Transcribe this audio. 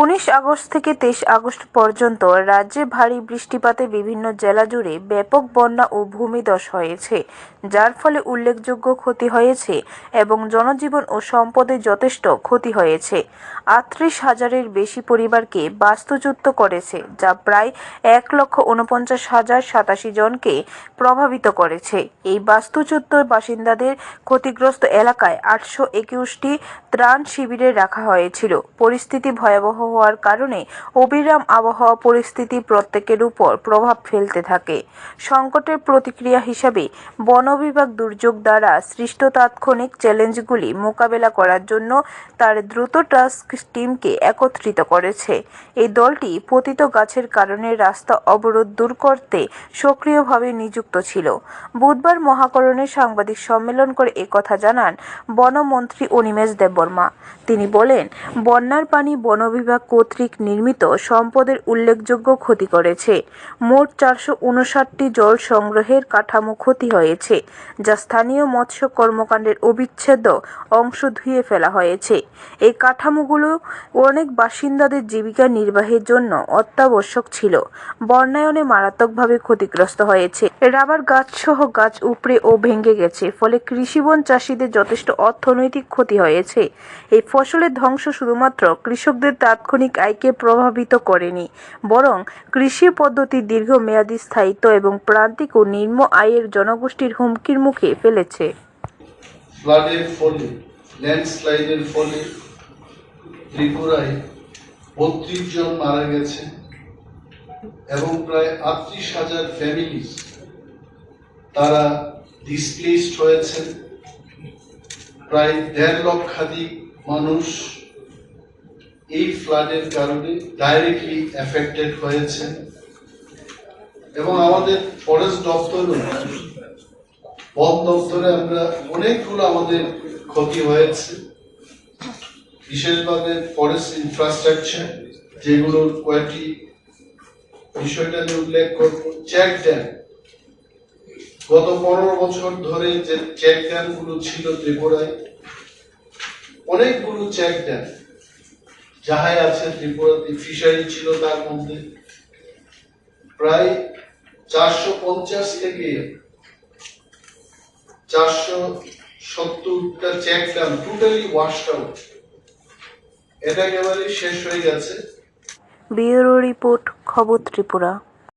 উনিশ আগস্ট থেকে তেইশ আগস্ট পর্যন্ত রাজ্যে ভারী বৃষ্টিপাতে বিভিন্ন জেলা জুড়ে ব্যাপক বন্যা ও ভূমিধস হয়েছে, যার ফলে উল্লেখযোগ্য ক্ষতি হয়েছে এবং জনজীবন ও সম্পদে যথেষ্ট ক্ষতি হয়েছে। আটত্রিশ হাজারের বেশি পরিবারকে বাস্তুচ্যুত করেছে, যা প্রায় এক লক্ষ উনপঞ্চাশ হাজার সাতাশি জনকে প্রভাবিত করেছে। এই বাস্তুচ্যুত বাসিন্দাদের ক্ষতিগ্রস্ত এলাকায় আটশো একুশটি ত্রাণ শিবিরে রাখা হয়েছিল। পরিস্থিতি ভয়াবহ হওয়ার কারণে অবিরাম আবহাওয়া পরিস্থিতি প্রত্যেকের উপর প্রভাব ফেলতে থাকে। সংকটের প্রতিক্রিয়া হিসাবে বন বিভাগ দুর্যোগ দ্বারা সৃষ্ট তাৎক্ষণিক চ্যালেঞ্জগুলি মোকাবেলা করার জন্য তার দ্রুত টাস্ক টিমকে একত্রিত করেছে। এই দলটি পতিত গাছের কারণে রাস্তা অবরোধ দূর করতে সক্রিয়ভাবে নিযুক্ত ছিল। বুধবার মহাকরণে সাংবাদিক সম্মেলন করে একথা জানান বনমন্ত্রী অনিমেষ দেববর্মা। তিনি বলেন, বন্যার পানি বন বিভাগ কর্তৃক নির্মিত সম্পদের উল্লেখযোগ্য ক্ষতি করেছে। মোট চারশো উনষাটটি জল সংগ্রহের কাঠামো ক্ষতি হয়েছে, যা স্থানীয় মৎস্য কর্মকাণ্ডের অবিচ্ছেদ্য অংশ ধুয়ে ফেলা হয়েছে। এই কাঠামোগুলো অনেক বাসিন্দাদের জীবিকা নির্বাহের জন্য অত্যাবশ্যক ছিল। বন্যায়নে মারাত্মকভাবে ক্ষতিগ্রস্ত হয়েছে। রাবার গাছসহ গাছ উপড়ে ও ভেঙে গেছে, ফলে কৃষিবন চাষিদের যথেষ্ট অর্থনৈতিক ক্ষতি হয়েছে। এই ফসলের ধ্বংস শুধুমাত্র কৃষকদের তাৎক্ষণিক আয়কে প্রভাবিত করেনি, বরং কৃষি পদ্ধতি দীর্ঘমেয়াদী স্থায়িত্ব এবং প্রান্তিক ও নিম্ন আয়ের জনগোষ্ঠীর হুমকির মুখে ফেলেছে। ফ্লাডের ফলে, ল্যান্ডস্লাইডের ফলে ত্রিপুরায় বত্রিশ জন মারা গেছে এবং প্রায় আটত্রিশ হাজার তারা ডিসপ্লেসড হয়েছেন। প্রায় দেড় লক্ষাধিক মানুষ এই ফ্লাডের কারণে ডাইরেক্টলি এফেক্টেড হয়েছে এবং আমাদের ফরেস্ট দপ্তরও বন দপ্তরে আমরা অনেকগুলো আমাদের ক্ষতি হয়েছে। বিশেষভাবে ফরেস্ট ইনফ্রাস্ট্রাকচার যেগুলোর কয়েকটি বিষয়টা নিয়ে উল্লেখ করব চেক ড্যাম গত পনেরো বছর ধরে যে চেক ড্যামগুলো ছিল ত্রিপুরায়, অনেকগুলো চেক ড্যাম যাহাই আছে ত্রিপুরাতে ফিশারি ছিল তার মধ্যে। প্রায় চারশো পঞ্চাশ থেকে চারশো সত্তরটা check dam totally washed out এটা একেবারে শেষ হয়ে গেছে। ব্যুরো রিপোর্ট, খবর ত্রিপুরা।